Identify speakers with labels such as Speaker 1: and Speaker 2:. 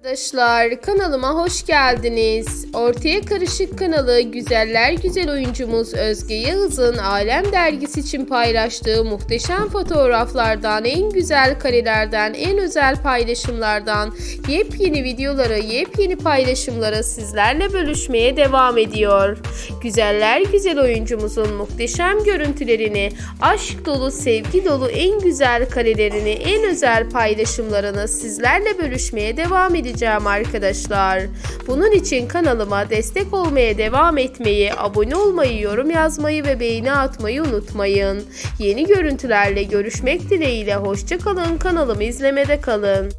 Speaker 1: Arkadaşlar kanalıma hoş geldiniz. Ortaya Karışık kanalı güzeller güzel oyuncumuz Özge Yağız'ın Alem dergisi için paylaştığı muhteşem fotoğraflardan, en güzel karelerden, en özel paylaşımlardan yepyeni videoları, yepyeni paylaşımları sizlerle bölüşmeye devam ediyor. Güzeller güzel oyuncumuzun muhteşem görüntülerini, aşk dolu, sevgi dolu en güzel karelerini, en özel paylaşımlarını sizlerle bölüşmeye devam edeceğim arkadaşlar. Bunun için kanalıma destek olmaya devam etmeyi, abone olmayı, yorum yazmayı ve beğeni atmayı unutmayın. Yeni görüntülerle görüşmek dileğiyle hoşçakalın kanalımı izlemede kalın.